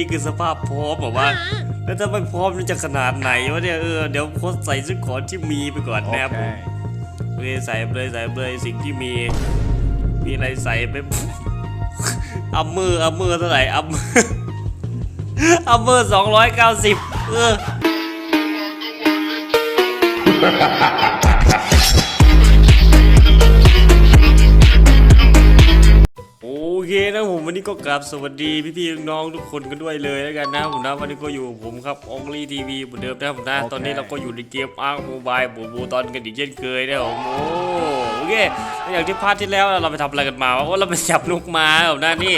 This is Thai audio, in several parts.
นี่คือสภาพพร้อมบอกว่าแล้วถ้าไม่พร้อมมันจะขนาดไหนวะเนี่ยเออเดี๋ยวโค้ชใส่ชุดขอนที่มีไปก่อนนะครับผมโอเคใส่ไปเลยใส่ไปเลยสิ่งที่มี มีอะไรใส่ไปอัมเมอร์อัมเมอร์เท่าไหร่อัมอัมเมอร์สองร้อยเก้าสิบเออ เคนะผมวันนี้ก็กราบสวัสดีพี่ๆน้องๆทุกคนกันด้วยเลยแล้วกันนะผมนะวันนี้ก็อยู่กับผมครับองลีทีวีเหมือนเดิมนะผมนะโอเคตอนนี้เราก็อยู่ในเกมอาร์โมบายบูบูตอนกันอีกเช่นเคยนะผมโอ้โอเคแล้วอย่างที่พาร์ทที่แล้วเราไปทำอะไรกันมาวะว่าเราไปจับนกมาผมนะนี่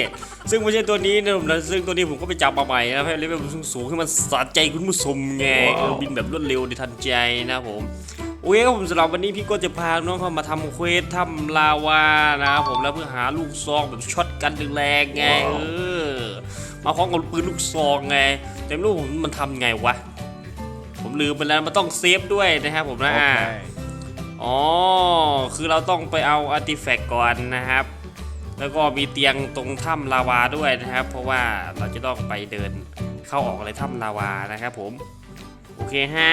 ซึ่งไม่ใช่ตัวนี้นะผมนะซึ่งตัวนี้ผมก็ไปจับมาใหม่นะให้เลเวลมันสูงๆให้มันสะใจคุณผู้ชมไงเออบินแบบรวดเร็วในทันใจนะผม โอเคครับผมสำหรับวันนี้พี่ก็จะพาน้องเข้ามาทำเควสทำลาวานะครับผมแล้วเพื่อหาลูกซองแบบช็อตกันแรงๆไงเออมาพร้อมกับปืนลูกซองไงแต่ไม่รู้ผมมันทำไงวะผมลืมไปแล้วมันต้องเซฟด้วยนะครับผมนะอ่าอ๋อคือเราต้องไปเอาอาร์ติแฟกต์ก่อนนะครับ แล้วก็มีเตียงตรงถ้ำลาวาด้วยนะครับ เพราะว่าเราจะต้องไปเดินเข้าออกอะไรถ้ำลาวานะครับผม โอเคฮะ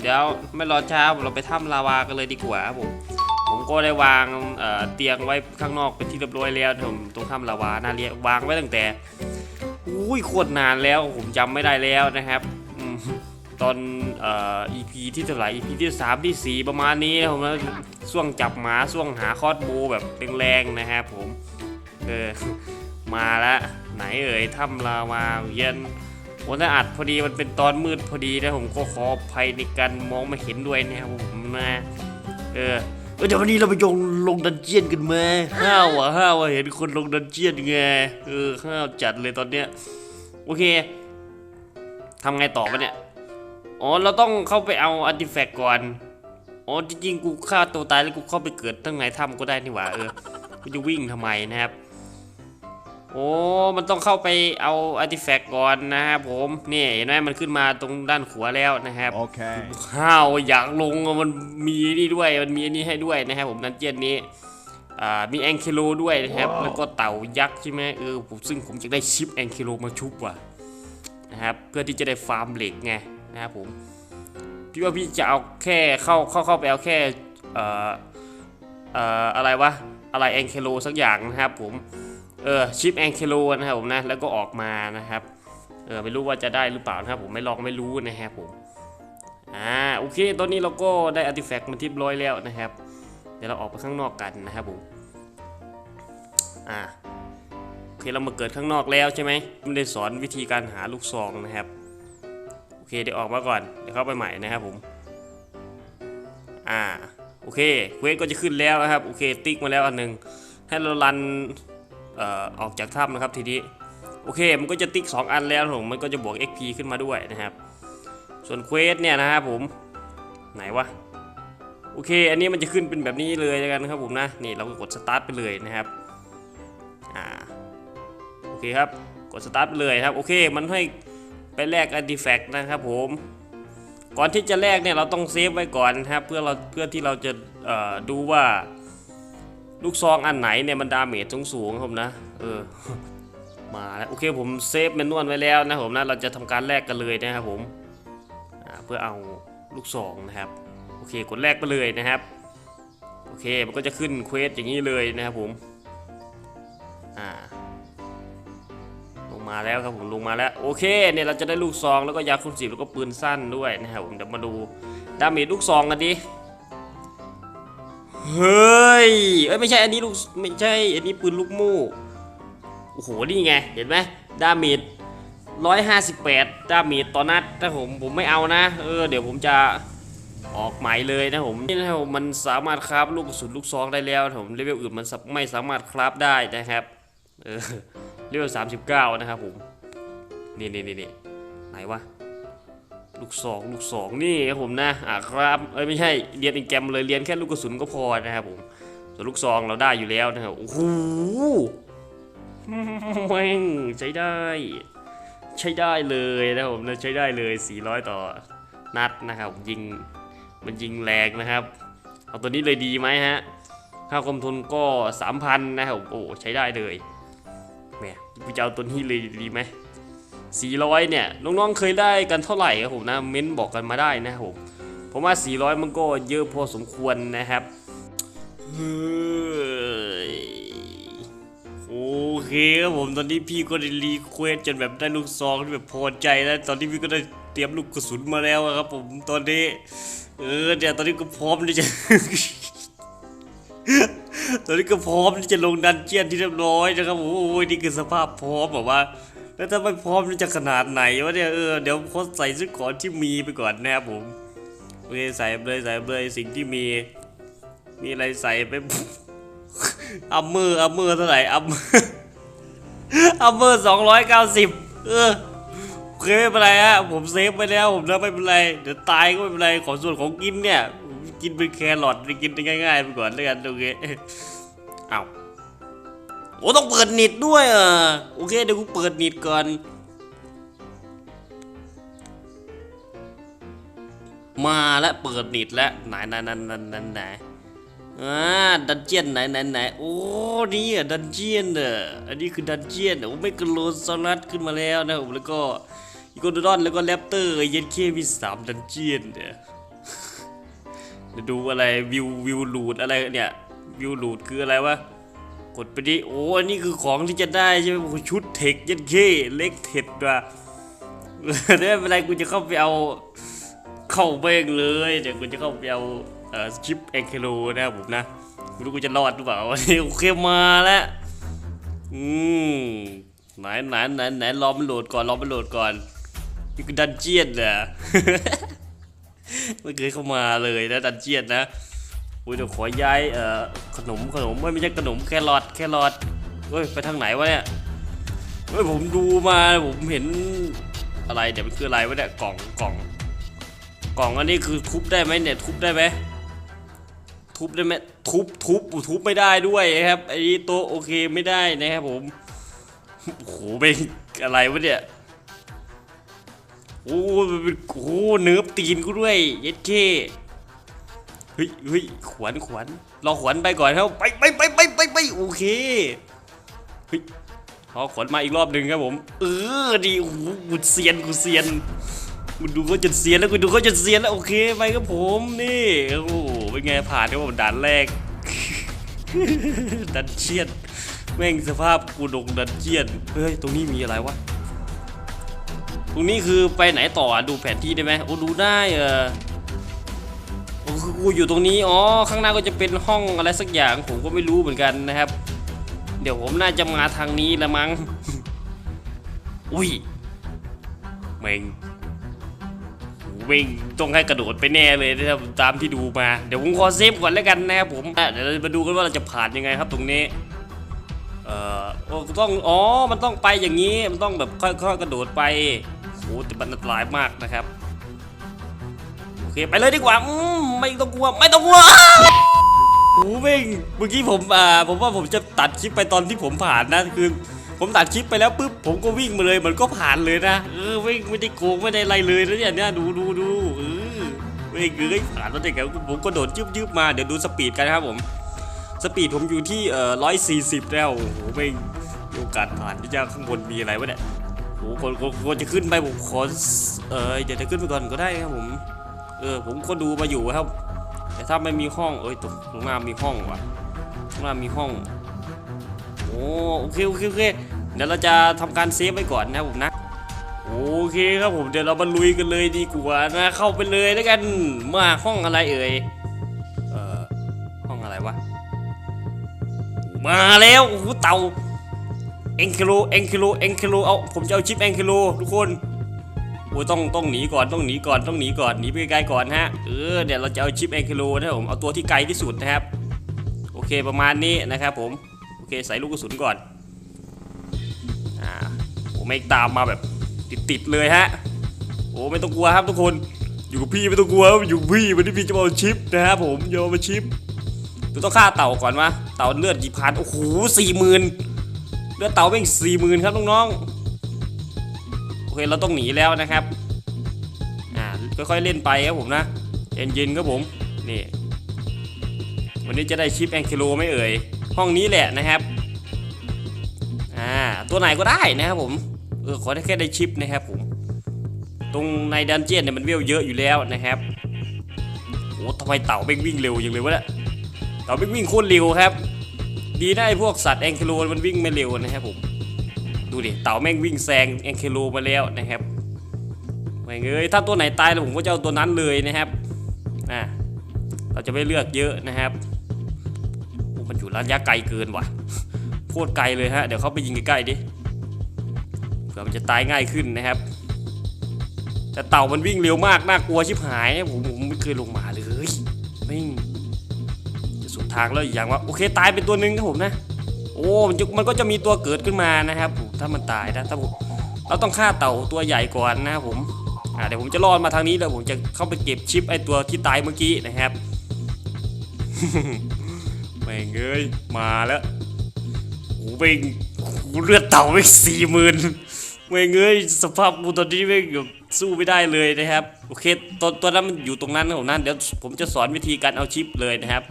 เดี๋ยวไม่รอช้าเราไปถ้ำลาวากันเลยดีกว่าครับผม ผมก็ได้วางเเตียงไว้ข้างนอกเป็นที่เรียบร้อยแล้วผมตรงถ้ำลาวาน่าเรียกวางไว้ตั้งแต่อุ้ยโคตรนานแล้วผมจำไม่ได้แล้วนะครับตอนเอ่อ EP ที่เท่าไหร่ EP ที่3ที่4ประมาณนี้นะผมนะช่วงจับหมาช่วงหาคอสโบแบบแรงๆนะครับผมเออมาละไหนเอ่ยถ้ำลาวาเย็น วันนั้นอัดพอดีมันเป็นตอนมืดพอดีนะผมก็ขออภัยในการมองไม่เห็นด้วยนะครับผมนะเออเดี๋ยววันนี้เราไปยงลงดันเจียนกันไหมห้าวอะห้าวอะเห็นคนลงดันเจียนไงเออห้าวจัดเลยตอนเนี้ยโอเคทำไงต่อวะเนี่ยอ๋อเราต้องเข้าไปเอาอาร์ติแฟกต์ก่อนอ๋อจริงๆกูฆ่าตัวตายแล้วกูเข้าไปเกิดตั้งในถ้ำก็ได้นี่หว่าเออกูจะวิ่งทำไมนะครับ โอ้ มันต้องเข้าไปเอาอาร์ติแฟกต์ก่อนนะครับผมนี่เห็นไหมมันขึ้นมาตรงด้านขวาแล้วนะครับ Okay. ข้าวอยากลงอะมันมีนี่ด้วยมันมีอันนี้ให้ด้วยนะครับผมนันเจียนนี้อ่ามีแองเคโลด้วยนะครับ แล้วก็เต่ายักษ์ใช่ไหมเออผมซึ่งผมจะได้ชิปแองเคโลมาชุบว่ะนะครับเพื่อที่จะได้ฟาร์มเหล็กไงนะครับผมพี่ว่าพี่จะเอาแค่เข้าเข้าเข้าไปเอาแค่เอ่อเอ่ออะไรวะอะไรแองเคโลสักอย่างนะครับผม เออชิปแองเคโลนะครับผมนะแล้วก็ออกมานะครับเออไม่รู้ว่าจะได้หรือเปล่านะครับผมไม่ลองไม่รู้นะครับผมอ่าโอเคตอนนี้เราก็ได้อาร์ติแฟกต์มาที่ร้อยแล้วนะครับ เดี๋ยวเราออกไปข้างนอกกันนะครับผมอ่าโอเคเรามาเกิดข้างนอกแล้วใช่ไหมไม่ได้สอนวิธีการหาลูกซองนะครับโอเคเดี๋ยวออกมาก่อนเดี๋ยวเข้าไปใหม่นะครับผมอ่าโอเคเควสก็จะขึ้นแล้วนะครับโอเคติ๊กมาแล้วอันหนึ่งให้เรารัน ออกจากถ้ำนะครับทีนี้โอเคมันก็จะติ๊ก 2 อันแล้วผมมันก็จะบวก XP ขึ้นมาด้วยนะครับ ส่วนเควสเนี่ยนะครับผมไหนวะโอเค อันนี้มันจะขึ้นเป็นแบบนี้เลยแล้วกันนะครับผมนะนี่เราก็กดสตาร์ทไปเลยนะครับอ่าโอเคครับกดสตาร์ทไปเลยครับโอเค มันให้ไปแลกอาร์ติแฟกต์นะครับผมก่อนที่จะแลกเนี่ยเราต้องเซฟไว้ก่อนนะครับเพื่อเราเพื่อที่เราจะดูว่า ลูกซองอันไหนเนี่ยมันดาเมจสูงๆครับผมนะ เออ มาแล้ว โอเคผมเซฟแมนนวลไว้แล้วนะผมนะ เราจะทำการแลกกันเลยนะครับผมเพื่อเอาลูกซองนะครับ โอเค กดแลกไปเลยนะครับ โอเค มันก็จะขึ้นเควสอย่างนี้เลยนะครับผม อ่า ลงมาแล้วครับผม ลงมาแล้ว โอเค เนี่ยเราจะได้ลูกซองแล้วก็ยาคุณสิบแล้วก็ปืนสั้นด้วยนะครับผม เดี๋ยวมาดูดาเมจลูกซองกันดิ เฮ้ยเอ้ยไม่ใช่อันนี้ลูกไม่ใช่อันนี้ปืนลูกโม่โอ้โหนี่ไงเห็นไหมดาเมจร้อยห้าสิบแปดดาเมจต่อนัดถ้าผมผมไม่เอานะเออเดี๋ยวผมจะออกหมายเลยนะผมนี่นะครับผมมันสามารถคราฟลูกกระสุนลูกซองได้แล้วผมเลเวลอื่นมันไม่สามารถคราฟได้นะครับเออเลเวลสามสิบเก้านะครับผมนี่นี่นี่ไหนวะ ลูกสองลูกสองนี่ครับผมนะอ่าครับเอ้ยไม่ใช่เรียนอินแกมเลยเรียนแค่ลูกกระสุนก็พอนะครับผมส่วนลูกซองเราได้อยู่แล้วนะครับโอ้โหแม่งใช้ได้ ใช้ได้เลยนะครับผมนะใช้ได้เลย 400 ต่อนัดนะครับผมยิงมันยิงแรงนะครับ เอาตัวนี้เลยดีไหมฮะค่าความทนก็ 3,000 นะครับผมโอ้ใช้ได้เลยแหมกูจะเอาตัวนี้เลยดีไหม 400 เนี่ยน้องๆเคยได้กันเท่าไหร่ครับผมนะเม้นบอกกันมาได้นะครับผมผมว่า 400 มันก็เยอะพอสมควรนะครับเฮ้ยโอเคครับผมตอนนี้พี่ก็ได้รีเควสจนแบบได้ลูกซองที่แบบพอใจแล้วตอนนี้พี่ก็ได้เตรียมลูกกระสุนมาแล้วครับ ผมตอนนี้ เออเดี๋ยวตอนนี้ก็พร้อมที่จะตอนนี้ก็พร้อมที่จะลงดันเจียนที่เรียบร้อยนะครับผมโอ้ยนี่คือสภาพพร้อมแบบว่า แล้วถ้าไม่พร้อมนี่จะขนาดไหนวะเนี่ยเออเดี๋ยวโคตใส่ชุดก่อที่มีไปก่อนนะครับผมโอเคใส่ไปเลยใส่ไปเลยสิ่งที่มี มีอะไรใส่ไปอัมเมอร์อัมเมอร์เท่าไหร่อัมอัมเมอร์สองร้อยเก้าสิบเออโอเคไม่เป็นไรฮะผมเซฟไปแล้วผมนะไม่เป็นไรเดี๋ยวตายก็ไม่เป็นไรของส่วนของกินเนี่ยกินเป็นแครอทกินง่ายๆไปก่อนแล้วกันโอเคเอา โอ้ต้องเปิดนิดด้วยเออโอเคเดี๋ยวกูเปิดนิดก่อน มาแล้วเปิดนิดแล้วไหนไหนไหนไหนไหนไหนอ่าดันเจียนไหนไหนไหนโอ้นี่อะดันเจียนเด้ออันนี้คือดันเจียนโอ้ไม่กระโลซอนัสขึ้นมาแล้วนะผมแล้วก็อีโกโดดอนแล้วก็แรปเตอร์เย็นเคมีสามดันเจียนเด้อเดี๋ยวดูอะไรวิววิวหลูดอะไรเนี่ยวิวหลูดคืออะไรวะ กดไปดิโอ้อันนี้คือของที่จะได้ใช่ไหมชุดเทคยันเคเล็กเทคว่ะเดี๋ยวไม่เป็นไรกูจะเข้าไปเอาเข้าเบงเลยเดี๋ยวกูจะเข้าไปเอาเอ่อชิปเอ็นเคโลนะครับผมนะไม่รู้กูจะรอดหรือเปล่าวันนี้โอเคมาแล้วอืมไหนไหนไหนไหนรอมันโหลดก่อนรอมันโหลดก่อนนี่คือดันเจียนเหรอไม่เคยเข้ามาเลยนะดันเจียนนะ อุ้ยเดี๋ยวขอย้ายเอ่อขนมขนมไม่ไม่ใช่ขนมแครอทแครอทเฮ้ยไปทางไหนวะเนี่ยเฮ้ยผมดูมาผมเห็นอะไรเดี๋ยวมันคืออะไรวะเนี่ยกล่องกล่อง กล่องอันนี้คือทุบได้ไหมเนี่ยทุบได้ไหมทุบได้ไหมทุบทุบอุ๊ยทุบไม่ได้ด้วยครับไอ้นี่โต๊ะโอเคไม่ได้นะครับผมโอ้โหเป็นอะไรวะเนี่ยโอ้มันเป็นโอ้เนื้อตีนกูด้วยเย็ดเค เฮ้ยเฮ้ยขวัญขวัญรอขวัญไปก่อนครับไปไปไปไปไปไปโอเคเฮ้ยรอขวัญมาอีกรอบหนึ่งครับผม เออดีโอ้โหกูเซียนกูเซียนกูดูเขาจะเซียนแล้วกูดูเขาจะเซียนแล้วโอเคไปครับผมนี่โอ้โหเป็นไงผ่านครับผมด่านแรกดันเจียนแม่งสภาพกูดงดันเจียนเฮ้ยตรงนี้มีอะไรวะตรงนี้คือไปไหนต่อดูแผนที่ได้ไหมโอ้ดูได้เออ คือกูอยู่ตรงนี้ อ๋อ ข้างหน้าก็จะเป็นห้องอะไรสักอย่าง ผมก็ไม่รู้เหมือนกันนะครับ เดี๋ยวผมน่าจะมาทางนี้ละมั้ง อุ้ยเมงเมงต้องให้กระโดดไปแน่เลยนะครับตามที่ดูมา เดี๋ยวผมขอเซฟก่อนแล้วกันนะครับผม เดี๋ยวเรามาดูกันว่าเราจะผ่านยังไงครับตรงนี้ เอ่อโอต้อง อ๋อ มันต้องไปอย่างนี้ มันต้องแบบค่อยๆกระโดดไปโอ้แต่มันอันตรายมากนะครับ เคไปเลยดีกว่าอืมไม่ต้องกลัวไม่ต้องกลัวโอ้เม่งเมื่อกี้ผมอ่าผมว่าผมจะตัดคลิปไปตอนที่ผมผ่านนะคือ ผมตัดคลิปไปแล้วปุ๊บผมก็วิ่งมาเลยมันก็ผ่านเลยนะเออวิ่งไม่ได้โกงไม่ได้อะไรเลยนะเนี่ยเนี่ยดูดูดูเออเว้ยเอ้ยผ่านแล้วเด็กผมก็โดดยืบๆมาเดี๋ยวดูสปีดกันนะครับผมสปีดผมอยู่ที่เอ่อร้อยสี่สิบแล้วโอ้โหไม่มีโอกาสผ่านที่จะข้างบนมีอะไรวะเนี่ยโอ้โหคนคนจะขึ้นไปผมขอเออเดี๋ยวจะขึ้นไปก่อนก็ได้ครับผม ออผมก็ดูมาอยู่ครับ แต่ถ้าไม่มีห้องเอ้ยตรงตรงหน้ามีห้องว่ะตรงหน้ามีห้องโอ้โอเคโอเคโอเคเดี๋ยวเราจะทำการเซฟไว้ก่อนนะครับผมนะโอเคครับผมเดี๋ยวเรามาลุยกันเลยดีกว่านะเข้าไปเลยแล้วกันมาห้องอะไรเอ่ยเอ่อห้องอะไรวะมาแล้วโอ้โหเต่าเอ็งคิโลเอ็งคิโลเอ็งคิโลเอาผมจะเอาชิปเอ็งคิโลทุกคน โอ้ยต้องต้องหนีก่อนต้องหนีก่อนต้องหนีก่อนหนีไปไกลก่อนฮะเออเดี๋ยวเราจะเอาชิปเองคิโลนะครับผมเอาตัวที่ไกลที่สุดนะครับ โอเคประมาณนี้นะครับผมโอเคใส่ลูกกระสุนก่อนอ่าโอ้ไม่ตามมาแบบติดๆเลยฮะโอ้ไม่ต้องกลัวครับทุกคนอยู่กับพี่ไม่ต้องกลัวอยู่พี่วันนี้พี่จะเอาชิปนะครับผมจะเอามาชิปเราต้องฆ่าเต่าก่อนวะเต่าเลือดกี่พันโอ้โหสี่หมื่นเลือดเต่าเป็นสี่หมื่นครับน้องๆ เคเราต้องหนีแล้วนะครับอ่าค่อยๆเล่นไปครับผมนะเย็นๆครับผมนี่วันนี้จะได้ชิปแองคิโลไม่เอ่ยห้องนี้แหละนะครับอ่าตัวไหนก็ได้นะครับผมเออขอได้แค่ได้ชิปนะครับผมตรงในดันเจียนเนี่ยมันเวลเยอะอยู่แล้วนะครับโอ้ทำไมเต่าเบ่งวิ่งเร็วอย่างเลยวะเนี่ยเต่าเบ่งวิ่งโคตรเร็วครับ ดีนะไอ้พวกสัตว์แองเคโลมันวิ่งไม่เร็วนะครับผม ดูดิเต่าแม่งวิ่งแซงแองเคโลมาแล้วนะครับไม่เงยถ้าตัวไหนตายแล้วผมก็จะเอาตัวนั้นเลยนะครับอ่าเราจะไม่เลือกเยอะนะครับมันอยู่ระยะไกลเกินว่ะโคตรไกลเลยฮะเดี๋ยวเขาไปยิงใกล้ๆดิเผื่อมันจะตายง่ายขึ้นนะครับ แต่เต่ามันวิ่งเร็วมากน่ากลัวชิบหายผมผมไม่เคยลงมาเลยไม่งจะสุดทางแล้วอย่างว่าโอเคตายเป็นตัวหนึ่งครับผมนะ โอ้มันจะมันก็จะมีตัวเกิดขึ้นมานะครับผมถ้ามันตายนะถ้าผมเราต้องฆ่าเต่าตัวใหญ่ก่อนนะครับผมอ่าเดี๋ยวผมจะรอดมาทางนี้แล้วผมจะเข้าไปเก็บชิปไอตัวที่ตายเมื่อกี้นะครับแม่งเอ้ยมาแล้วโอ้เป็นเลือดเต่าไปสี่หมื่นแม่งเอ้ยสภาพกูตอนนี้แม่งแบบสู้ไม่ได้เลยนะครับ โอเคตัวตัวนั้นมันอยู่ตรงนั้นนะผมนั่นเดี๋ยวผมจะสอนวิธีการเอาชิปเลยนะครับ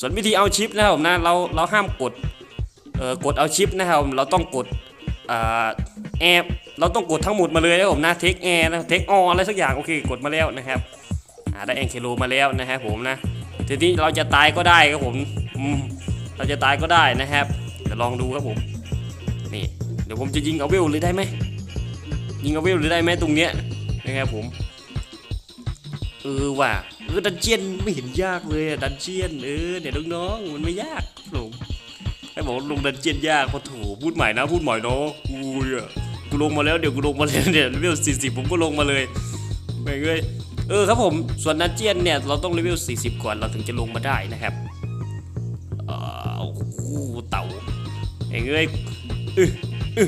ส่วนวิธีเอาชิปนะครับผมนะเราเราห้ามกดเอ่อกดเอาชิปนะครับเราต้องกดอ่าแอร์เราต้องกดทั้งหมดมาเลยนะครับผมนะเทคแอร์นะเทคอออะไรสักอย่างโอเคกดมาแล้วนะครับอ่าได้แองเคโลมาแล้วนะครับผมนะทีนี้เราจะตายก็ได้ครับผมอืมเราจะตายก็ได้นะครับเดี๋ยวลองดูครับผมนี่เดี๋ยวผมจะยิงเอาเวลเลยได้ไหมยิงเอาเวลเลยได้ไหมตรงเนี้ยนะครับผมเออว่ะ เออดันเจียนไม่เห็นยากเลยอะดันเจียนเออเดี๋ยวน้องๆมันไม่ยากลงไอ้บอกลงดันเจียนยากพอถูพูดใหม่นะพูดใหม่เนาะกูอะกูลงมาแล้วเดี๋ยวกูลงมาแล้วเนี่ยเลเวล40 ผมก็ลงมาเลยไม่เงยเออครับผมส่วนดันเจียนเนี่ยเราต้องเลเวล40 ก่อนเราถึงจะลงมาได้นะครับเออโอ้โหเต่าไอ้เงยอึอึ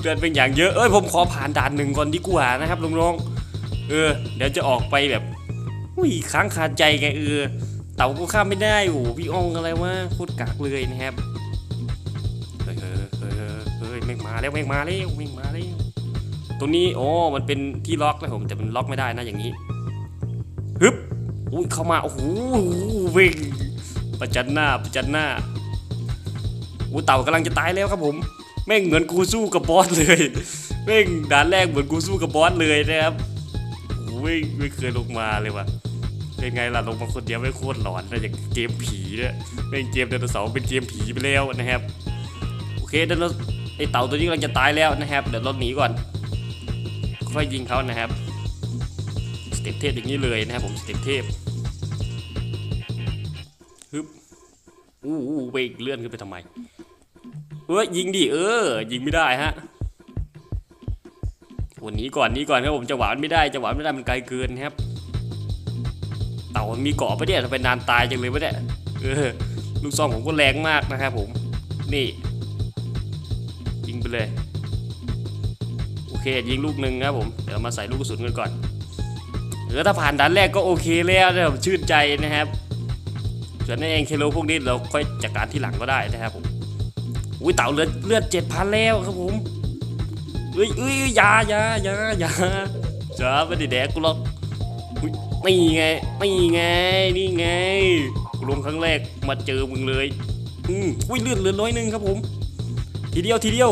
เลือดเป็นอย่างเยอะเอ้ยผมขอผ่านด่านหนึ่งก่อนดีกว่านะครับน้องๆเออเดี๋ยวจะออกไปแบบ อุ้ยค้างคาใจไงเออเต่าก็ข้ามไม่ได้โอ้พี่อองอะไรวะโคตรกากเลยนะครับเฮ้ยเฮ้ยเฮ้ยเฮ้ยเฮ้ยแม่งมาแล้วแม่งมาแล้วแม่งมาแล้วตรงนี้โอ้มันเป็นที่ล็อกนะผมแต่มันล็อกไม่ได้นะอย่างนี้ฮึบอุ้ยเข้ามาโอ้โหวิ่งประจันหน้าประจันหน้าอู้เต่ากำลังจะตายแล้วครับผมแม่งเหมือนกูสู้กับบอสเลยแม่งด่านแรกเหมือนกูสู้กับบอสเลยนะครับ ไม่ไม่เคยลงมาเลยว่ะเป็นไงล่ะลงมาคนเดียวไม่โคตรหลอนนะอย่างเกมผีเนี่ยเป็นเกมไดโนเสาร์เป็นเกมผีไปแล้วนะครับโอเคเดี๋ยวราไอเต่าตัวนี้กำลังจะตายแล้วนะครับเดี๋ยวราหนีก่อนค่อยยิงเขานะครับสเต็ปเทพอย่างนี้เลยนะครับผมสเต็ปเทพฮึบอู้อู้ไปอีกเลื่อนขึ้นไปทำไมเอ้ยยิงดิเออ ยิงไม่ได้ฮะ วันนี้ก่อนนี้ก่อนครับผมจะหวานไม่ได้จะหวานไม่ได้มันไกลเกินครับ เต่ามันมีเกาะปะเนี่ยทำไมนานตายจังเลยวะเนี่ยเออลูกซองผมก็แรงมากนะครับผมนี่ยิงไปเลยโอเคยิงลูกหนึ่งครับผมเดี๋ยวมาใส่ลูกกระสุนกันก่อนเออถ้าผ่านด่านแรกก็โอเคแล้วนะผมชื่นใจนะครับส่วนในเองเคโลพวกนี้เราค่อยจัดการที่หลังก็ได้นะครับผมอุ้ยเต่าเลือดเลือดเจ็ดพันแล้วครับผม เอ้ยเอ้ยอย่าอย่าอย่าอย่าจ้าไม่ได้แดกกูหรอกนี่ไงนี่ไงนี่ไงกูลงครั้งแรกมาเจอมึงเลยอืมอุ้ยเลือดเหลือน้อยนึงครับผม ทีเดียวทีเดียว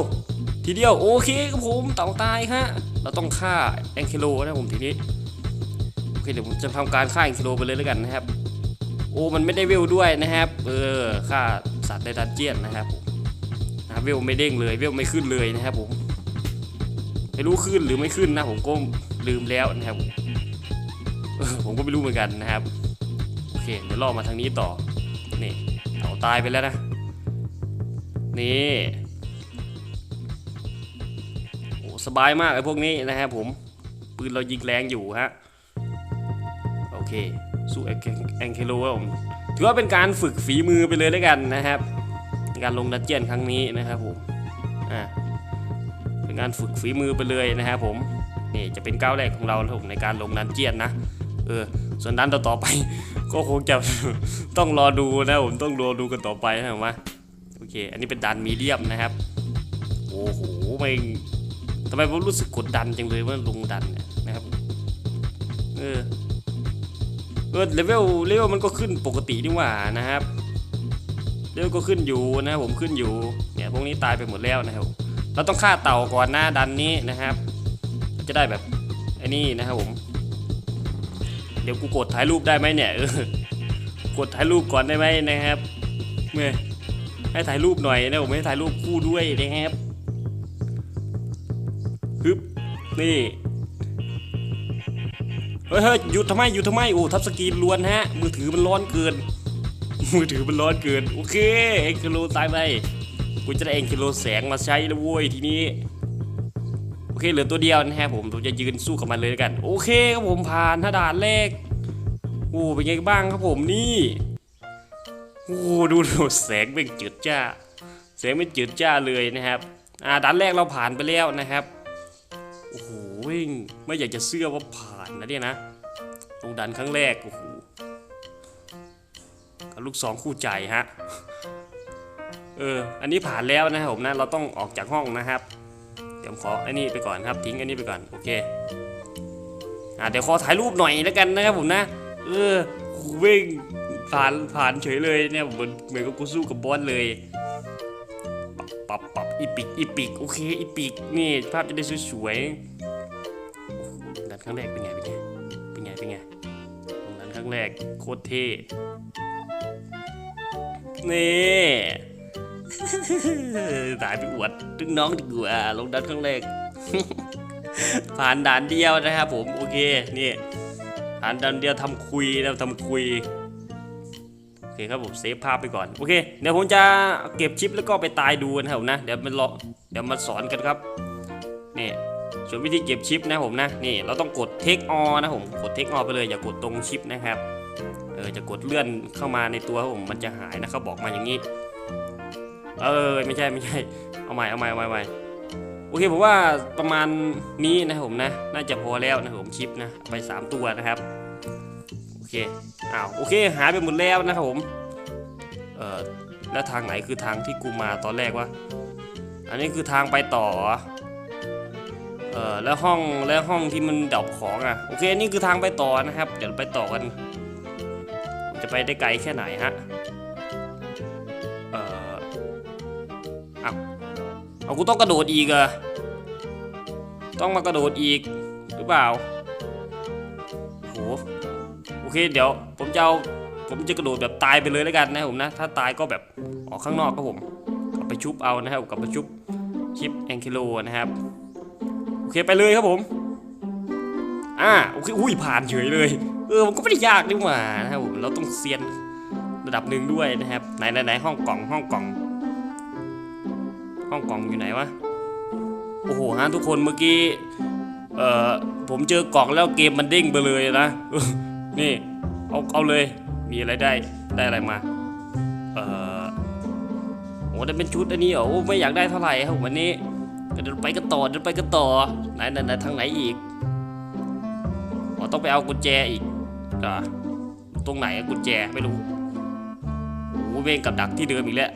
ทีเดียวโอเคครับผมเต่าตายฮะเราต้องฆ่าแองเคโลนะผมทีนี้โอเคเดี๋ยวผมจะทำการฆ่าแองเคโลไปเลยแล้วกันนะครับ โอ้มันไม่ได้เวลด้วยนะครับ เออฆ่าสัตว์ในดันเจียนนะครับผมนะเวลไม่เด้งเลยเวลไม่ขึ้นเลยนะครับผม ไม่รู้ขึ้นหรือไม่ขึ้นนะผมก็ลืมแล้วนะครับ ผมก็ไม่รู้เหมือนกันนะครับโอเคเดี๋ยวล่อมาทางนี้ต่อนี่เต่าตายไปแล้วนะนี่โอ้สบายมากไอ้พวกนี้นะครับผมปืนเรายิงแรงอยู่ฮะโอเคสู้แองเคโลครับผมถือว่าเป็นการฝึกฝีมือไปเลยแล้วกันนะครับ การลงดันเจียนครั้งนี้นะครับผมอ่า การฝึกฝีมือไปเลยนะครับผมนี่จะเป็นก้าวแรกของเราผมในการลงดันเจียนนะเออส่วนดันต่อไป ก็คงจะต้องรอดูนะผมต้องรอดูกันต่อไปนะผมว่าโอเค อันนี้เป็นดันมีเดียมนะครับโอ้โหไม่ทำไมผมรู้สึกกดดันจังเลยว่าลงดันเนี่ยนะครับเออเออเลเวลเลเวลมันก็ขึ้นปกตินี่หว่านะครับเลเวลก็ขึ้นอยู่นะผมขึ้นอยู่เนี่ยพวกนี้ตายไปหมดแล้วนะครับ เราต้องฆ่าเต่าก่อนหน้าดันนี้นะครับ จะได้แบบไอ้นี่นะครับผม เดี๋ยวกูกดถ่ายรูปได้ไหมเนี่ยเออกดถ่ายรูปก่อนได้ไหมนะครับเมื่อให้ถ่ายรูปหน่อยนะผมให้ถ่ายรูปคู่ด้วยนะครับฮึบนี่เฮ้ยเฮ้ยหยุดทำไมหยุดทำไมโอ้ทับสกีนล้วนฮะมือถือมันร้อนเกิน มือถือมันร้อนเกิน โอเคเอ็งกิโลตายไป กูจะได้เองกิโลแสงมาใช้แล้วเว้ยทีนี้โอเคเหลือตัวเดียวนะครับผมผมจะยืนสู้กับมันเลยกัน โอเคครับผมผ่านถ้าด่านแรกโอ้เป็นไงบ้างครับผมนี่โอ้ดูดูแสงเป็นจืดจ้าแสงเป็นจืดจ้าเลยนะครับอ่าด่านแรกเราผ่านไปแล้วนะครับโอ้โหวิ่งไม่อยากจะเชื่อว่าผ่านนะเนี่ยนะลงดันครั้งแรกโอ้โหกับลูกสองคู่ใจฮะ เออ อันนี้ผ่านแล้วนะครับผมนะ เราต้องออกจากห้องนะครับ เดี๋ยวผมขออันนี้ไปก่อนครับ ทิ้งอันนี้ไปก่อน โอเค อ่าเดี๋ยวขอถ่ายรูปหน่อยแล้วกันนะครับผมนะ เออวิ่งผ่านผ่านเฉยเลยเนี่ยเหมือนเหมือนกับกูสู้กับบอสเลย ปับปับปับอีปิกอีปิกโอเคอีปิกนี่ภาพจะได้สวยๆดันครั้งแรกเป็นไงเป็นไงเป็นไงเป็นไงลงดันครั้งแรกโคตรเท่นี่ ตายไปอวดตึงน้องดีกว่าลงดันครั้งแรก ผ่านด่านเดียวนะครับผม โอเค นี่ผ่านด่านเดียวทำคุยนะทำคุย โอเคครับผมเซฟภาพไปก่อน โอเค เดี๋ยวผมจะเก็บชิปแล้วก็ไปตายดูนะครับผมนะ เดี๋ยวมันรอเดี๋ยวมาสอนกันครับ นี่ส่วนวิธีเก็บชิปนะผมนะ นี่เราต้องกดเทคออนะผม กดเทคออไปเลยอย่ากดตรงชิปนะครับ เออจะกดเลื่อนเข้ามาในตัวผมมันจะหายนะเขาบอกมาอย่างนี้ เออไม่ใช่ไม่ใช่เอาใหม่เอาใหม่เอาใหม่ใหม่โอเคผมว่าประมาณนี้นะครับผมนะน่าจะพอแล้วนะผมชิปนะเอาไป 3 ตัวนะครับโอเคอ้าวโอเคหายไปหมดแล้วนะครับผมเออแล้วทางไหนคือทางที่กูมาตอนแรกวะอันนี้คือทางไปต่อเอเออแล้วห้องแล้วห้องที่มันดับของอะโอเคนี่คือทางไปต่อนะครับ เดี๋ยวไปต่อกันจะไปได้ไกลแค่ไหนฮะ เอากูต้องกระโดดอีกเหรอะต้องมากระโดดอีกหรือเปล่าโหโอเคเดี๋ยว ผมจะเอาผมจะกระโดดแบบตายไปเลยแล้วกันนะผมนะ ถ้าตายก็แบบออกข้างนอกครับผมกลับไปชุบเอานะครับกลับไปชุบชิปแองคิโลนะครับโอเคไปเลยครับผมอ่าโอเคอุ้ยผ่านเฉยเลยเออมันก็ไม่ได้ยากนี่หว่านะครับผมเราต้องเซียนระดับหนึ่งด้วยนะครับไหนไหนห้องกล่องห้องกล่อง ห้องกล่องอยู่ไหนวะ โอ้โหฮะทุกคนเมื่อกี้ เอ่อ ผมเจอกล่องแล้วเกมมันเด้งไปเลยนะ นี่ เอา เอาเลย มีอะไรได้ ได้อะไรมา เอ่อ โอ้ได้เป็นชุดอันนี้เหรอ ไม่อยากได้เท่าไหร่ครับวันนี้เดินไปกันต่อเดินไปกันต่อ ไหนไหนไหนทางไหนอีก อ๋อต้องไปเอากุญแจอีกอะตรงไหนกุญแจไม่รู้โอ้เวงกับดักที่เดิมอีกแล้ว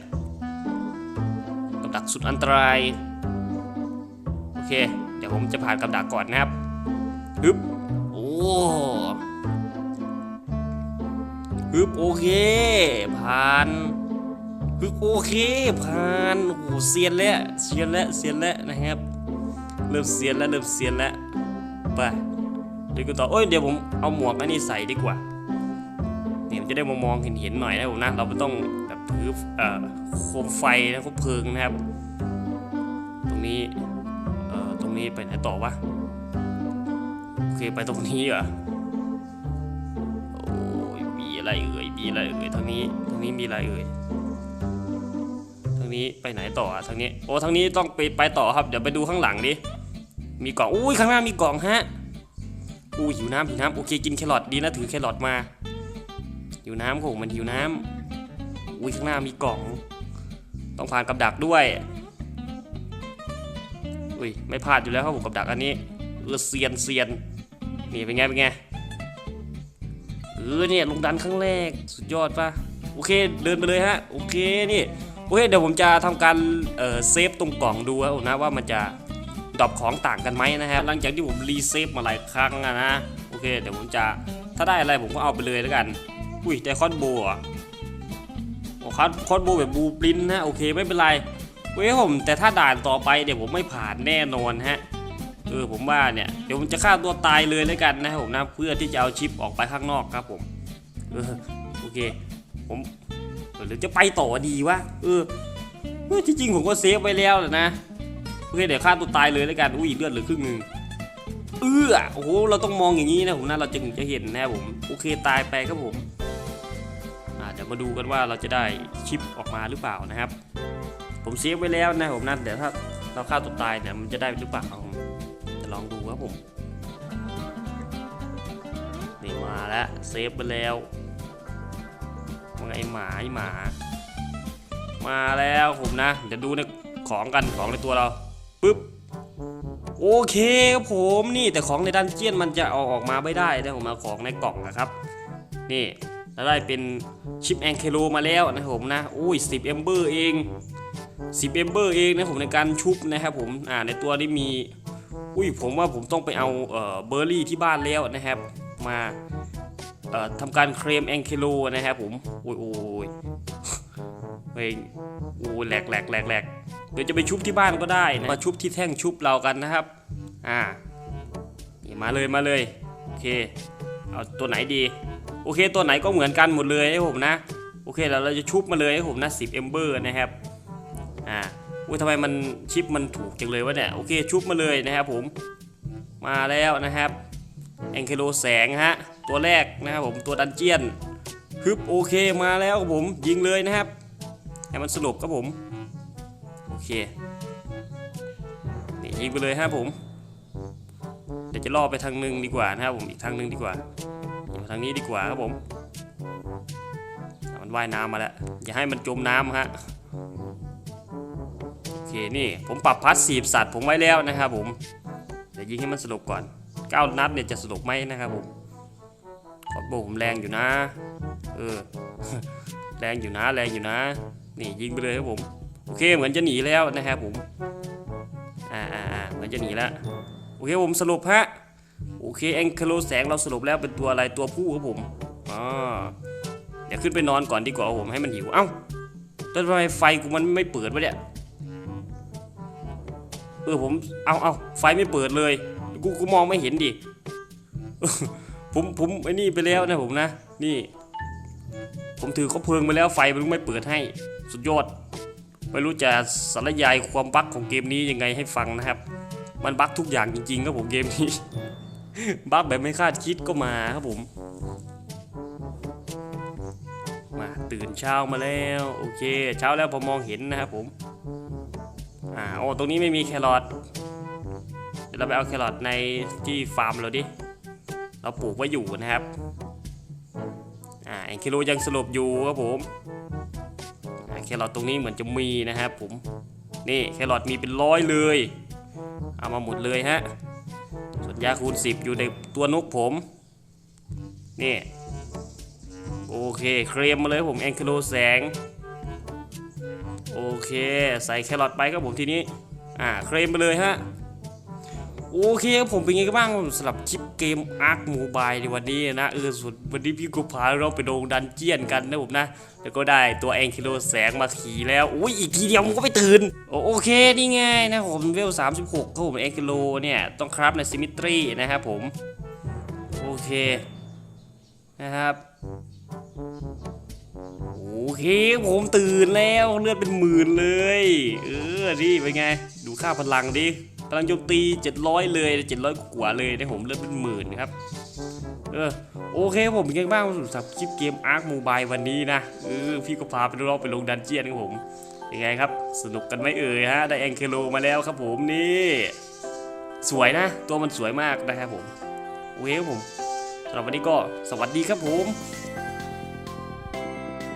กักสุดอันตราย โอเค เดี๋ยวผมจะผ่านกับดักก่อนนะครับฮึบโอ้ฮึบโอเค ผ่านฮึบโอเคผ่านโอ้โหเซียนแล้วเซียนแล้วเซียนแล้วนะครับ เริ่มเซียนแล้วเริ่มเซียนแล้วไปเดี๋ยวกูต่อโอ้ยเดี๋ยวผมเอาหมวกอันนี้ใส่ดีกว่าเนี่ยมันจะได้มองมองเห็นเห็นหน่อยนะผมนะเราไม่ต้องแบบถือเอ่อโคมไฟนะคบเพลิงนะครับ นี้เอ่อตรงนี้ไปไหนต่อวะโอเคไปตรงนี้เหรอโอ้ยมีอะไรเอ่ยมีอะไรเอ่ยทางนี้ทางนี้มีอะไรเอ่ยทางนี้ไปไหนต่อทางนี้โอ้ทางนี้ต้องไปไปต่อครับเดี๋ยวไปดูข้างหลังดิมีกล่องอุ้ยข้างหน้ามีกล่องฮะอุ้หิวน้ำหิวน้ำโอเคกินแครอทดีนะถือแครอทมาหิวน้ำครับผมมันหิวน้ำอุ้ยข้างหน้ามีกล่อง ต้องผ่านกับดักด้วย อุ้ยไม่พลาดอยู่แล้วครับผมกับดักอันนี้เออเซียนเซียนนี่เป็นไงเป็นไงเออเนี่ยลงดันครั้งแรกสุดยอดปะโอเคเดินไปเลยฮะโอเคนี่โอเคเดี๋ยวผมจะทำการเอ่อเซฟตรงกล่องดูนะว่ามันจะดรอปของต่างกันไหมนะฮะหลังจากที่ผมรีเซฟมาหลายครั้งนะโอเคเดี๋ยวผมจะถ้าได้อะไรผมก็เอาไปเลยแล้วกันอุ้ยแต่คอนโบอะโอ้คอนคอนโบแบบบูปรินนะโอเคไม่เป็นไร เว้ยผมแต่ถ้าด่านต่อไปเดี๋ยวผมไม่ผ่านแน่นอนฮะเออผมว่าเนี่ยเดี๋ยวผมจะฆ่าตัวตายเลยแล้วกันนะครับผมนะเพื่อที่จะเอาชิปออกไปข้างนอกครับผมเออโอเค ผมหรือจะไปต่อดีวะเออเออที่จริงผมก็เซฟไว้แล้วแหละนะโอเคเดี๋ยวฆ่าตัวตายเลยแล้วกันอุ้ยเลือดเหลือครึ่งหนึ่งเออโอ้โหเราต้องมองอย่างนี้นะผมนะเราจึงจะเห็นนะผมโอเคตายไปครับผมอ่าเดี๋ยวมาดูกันว่าเราจะได้ชิปออกมาหรือเปล่านะครับ ผมเซฟไว้แล้วนะผมนะเดี๋ยวถ้าเราฆ่าตัวตายเนี่ยมันจะได้หรือเปล่าผมจะลองดูครับผมนี่มาแล้วเซฟไปแล้วว่าไงหมาไอหมา มาแล้วผมนะ เดี๋ยวดูในของกันของในตัวเราปึ๊บโอเคครับผมนี่แต่ของในดันเจียนมันจะเอาออกมาไม่ได้นะผมเอาของในกล่องนะครับ นี่แล้วได้เป็นชิปแองเคโลมาแล้วนะผมนะ อุ้ย10เอมเบอร์เอง สิบเอมเบอร์เองนะผมในการชุบนะครับผมอ่าในตัวนี้มี อุ้ยผมว่าผมต้องไปเอาเอ่อเบอร์รี่ที่บ้านแล้วนะครับ มาเอ่อทำการเคลมแองเคโลนะครับผมโอ้ยโอ้ยเฮ้ยโอ้ยแหลกแหลกแหลกแหลกเดี๋ยวจะไปชุบที่บ้านก็ได้นะมาชุบที่แท่งชุบเรากันนะครับอ่านี่มาเลยมาเลยโอเคเอาตัวไหนดี โอเคตัวไหนก็เหมือนกันหมดเลยให้ผมนะโอเคแล้วเราจะชุบมาเลยให้ผมนะ10เอมเบอร์นะครับ อ่าอุ้ยทำไมมันชิปมันถูกจังเลยวะเนี่ย โอเคชุบมาเลยนะครับผม มาแล้วนะครับแองเคโลแสงฮะ ตัวแรกนะครับผมตัวดันเจียนฮึบโอเคมาแล้วครับผมยิงเลยนะครับให้มันสลบครับผม โอเคนี่ยิงไปเลยครับผมเดี๋ยวจะล่อไปทางนึงดีกว่านะครับผมอีกทางนึงดีกว่าอยู่ทางนี้ดีกว่าครับผมมันว่ายน้ำมาแล้วอย่าให้มันจมน้ำฮะ นี่ ผมปรับพัดสีบสัตว์ผมไว้แล้วนะครับผมเดี๋ยวยิงให้มันสลบก่อน9นัดเนี่ยจะสลบไหมนะครับผมขอโบผมแรงอยู่นะ เออ แรงอยู่นะแรงอยู่นะ นี่ยิงไปเลยครับผม โอเคเหมือนจะหนีแล้วนะครับผม อ่าอ่าอ่าเหมือนจะหนีแล้ว โอเคผมสรุปฮะ โอเคแองเคโลแสงเราสรุปแล้วเป็นตัวอะไรตัวผู้ครับผมอ๋อเดี๋ยวขึ้นไปนอนก่อนดีกว่าผมให้มันหิว เอ้าแล้วทำไมไฟกูมันไม่เปิดวะเนี่ย เออผมเอาเอาไฟไม่เปิดเลย กูกูมองไม่เห็นดิผมผมไอ้นี่ไปแล้วนะผมนะ นี่ ผมถือเขาเพลิงไปแล้วไฟมันไม่เปิดให้ สุดยอด ไม่รู้จะสารยายความบั๊กของเกมนี้ยังไงให้ฟังนะครับ มันบั๊กทุกอย่างจริงๆครับผมเกมนี้ บั๊กแบบไม่คาดคิดก็มาครับผมมาตื่นเช้ามาแล้ว โอเค เช้าแล้วผมมองเห็นนะครับผม อ่าโอ้ตรงนี้ไม่มีแครอทเดี๋ยวเราไปเอาแครอทในที่ฟาร์มเราดิเราปลูกไว้อยู่นะครับอ่าแองคิโลยังสลบอยู่ครับผมอ่าแครอทตรงนี้เหมือนจะมีนะครับผมนี่แครอทมีเป็นร้อยเลยเอามาหมดเลยฮะส่วนยาคูณ 10 อยู่ในตัวนกผมนี่โอเคเคลมมาเลยผมแองคิโลแสง โอเค ใส่แครอทไปครับผมทีนี้ อ่าเคลมไปเลยฮะ โอเคครับผมเป็นไงกันบ้างสำหรับคลิปเกมอาร์คโมบายในวันนี้นะ เออสุดวันนี้พี่กูพาเราไปโดงดันเจียนกันนะผมนะ แล้วก็ได้ตัวแองคิโลแสงมาขี่แล้วอุ้ยอีกทีเดียวมันก็ไปตื่น โอโอเคนี่ไงนะผมเวล 36ครับผมแองคิโลเนี่ยต้องครับในซิมิตรีนะครับผม โอเคนะครับ เคผมตื่นแล้วเลือดเป็นหมื่นเลย เออนี่เป็นไง ดูค่าพลังดิพลังโจมตี 700 เลย700กว่าเลยนะผมเลือดเป็นหมื่นครับเออโอเคผมเป็นไงบ้างสำหรับคลิปเกมอาร์คโมบายวันนี้นะเออพี่ก็พาไปรอบไปลงดันเจียนครับผมเป็นไงครับ สนุกกันไหมเอ่ยฮะได้แองเคโลมาแล้วครับผมนี่สวยนะ ตัวมันสวยมากนะครับผมโอเคครับผมสำหรับวันนี้ก็สวัสดีครับผม